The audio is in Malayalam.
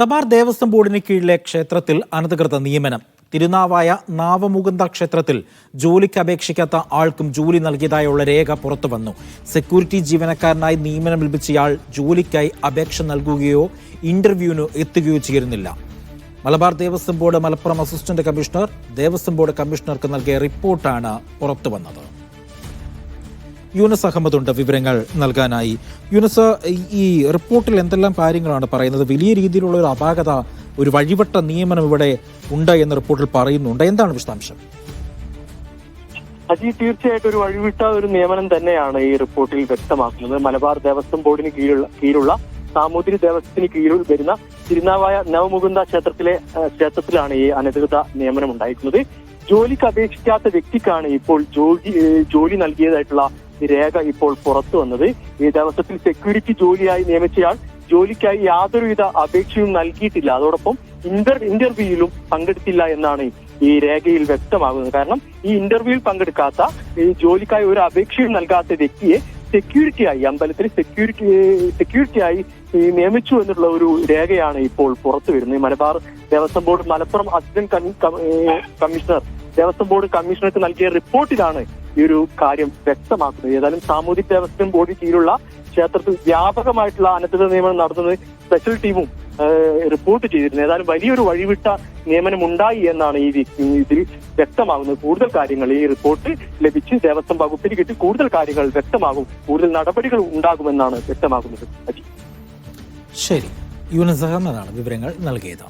തപാർ ദേവസ്വം ബോർഡിന് കീഴിലെ ക്ഷേത്രത്തിൽ അനധികൃത നിയമനം. തിരുനാവായ നാവമുകുന്ദ ക്ഷേത്രത്തിൽ ജോലിക്ക് അപേക്ഷിക്കാത്ത ആൾക്കും ജോലി നൽകിയതായുള്ള രേഖ പുറത്തു വന്നു സെക്യൂരിറ്റി ജീവനക്കാരനായി നിയമനം ലഭിച്ചയാൾ ജോലിക്കായി അപേക്ഷ നൽകുകയോ ഇന്റർവ്യൂവിന് എത്തുകയോ ചെയ്തിരുന്നില്ല. Malabar Devaswom board Malappuram assistant commissioner Devaswom board കമ്മീഷണർക്ക് നൽകിയ റിപ്പോർട്ടാണ് പുറത്തുവന്നത്. യൂനസ് അഹമ്മദ് ഉണ്ട് വിവരങ്ങൾ നൽകാനായി. യൂനസ് ഈ- റിപ്പോർട്ടിൽ എന്തെല്ലാം കാര്യങ്ങളാണ് പറയുന്നത്? വലിയ രീതിയിലുള്ള ഒരു അപാകത ഒരു വഴിവട്ട നിയമനം ഇവിടെ ഉണ്ട് എന്ന റിപ്പോർട്ടിൽ പറയുന്നുണ്ട്. എന്താണ് വിശദാംശം? അജി തീർച്ചയായിട്ടും ഒരു വഴിവിട്ട ഒരു നിയമനം തന്നെയാണ് ഈ റിപ്പോർട്ടിൽ വ്യക്തമാക്കുന്നത്. മലബാർ ദേവസ്വം ബോർഡിന് കീഴിലുള്ള കീഴിലുള്ള സാമൂതിരി ദേവസ്വത്തിന് കീഴിൽ വരുന്ന തിരുനാവായ നവമുകുന്ദ ക്ഷേത്രത്തിലെ ക്ഷേത്രത്തിലാണ് ഈ അനധികൃത നിയമനം ഉണ്ടായിരിക്കുന്നത്. ജോലിക്ക് അപേക്ഷിക്കാത്ത വ്യക്തിക്കാണ് ഇപ്പോൾ ജോലി ജോലി നൽകിയതായിട്ടുള്ള രേഖ ഇപ്പോൾ പുറത്തു വന്നത്. ഈ ദേവസ്വത്തിൽ സെക്യൂരിറ്റി ജോലിയായി നിയമിച്ചയാൾ ജോലിക്കായി യാതൊരുവിധ അപേക്ഷയും നൽകിയിട്ടില്ല. അതോടൊപ്പം ഇന്റർ ഇന്റർവ്യൂയിലും പങ്കെടുത്തില്ല എന്നാണ് ഈ രേഖയിൽ വ്യക്തമാകുന്നത്. കാരണം ഈ ഇന്റർവ്യൂവിൽ പങ്കെടുക്കാത്ത ഈ ജോലിക്കായി ഒരു അപേക്ഷയും നൽകാത്ത വ്യക്തിയെ സെക്യൂരിറ്റിയായി അമ്പലത്തിൽ സെക്യൂരിറ്റി സെക്യൂരിറ്റിയായി നിയമിച്ചു എന്നുള്ള ഒരു രേഖയാണ് ഇപ്പോൾ പുറത്തു വരുന്നത്. Malabar Devaswom board Malappuram assistant commissioner Devaswom board കമ്മീഷണർക്ക് നൽകിയ റിപ്പോർട്ടിലാണ് ഈ ഒരു കാര്യം വ്യക്തമാക്കുന്നത്. ഏതായാലും സാമൂഹിക ദേവസ്വം ബോർഡിന് കീഴിലുള്ള ക്ഷേത്രത്തിൽ വ്യാപകമായിട്ടുള്ള അനധികൃത നിയമനം നടത്തുന്നത് സ്പെഷ്യൽ ടീമും റിപ്പോർട്ട് ചെയ്തിരുന്നു. ഏതായാലും വലിയൊരു വഴിവിട്ട നിയമനം ഉണ്ടായി എന്നാണ് ഈ ഇതിൽ വ്യക്തമാകുന്നത്. കൂടുതൽ കാര്യങ്ങൾ ഈ റിപ്പോർട്ട് ലഭിച്ച് ദേവസ്വം വകുപ്പിന് കിട്ടി കൂടുതൽ കാര്യങ്ങൾ വ്യക്തമാകും. കൂടുതൽ നടപടികൾ ഉണ്ടാകുമെന്നാണ് വ്യക്തമാകുന്നത്. ശരി. യൂനസ് അഹമ്മദാണ് വിവരങ്ങൾ നൽകിയത്.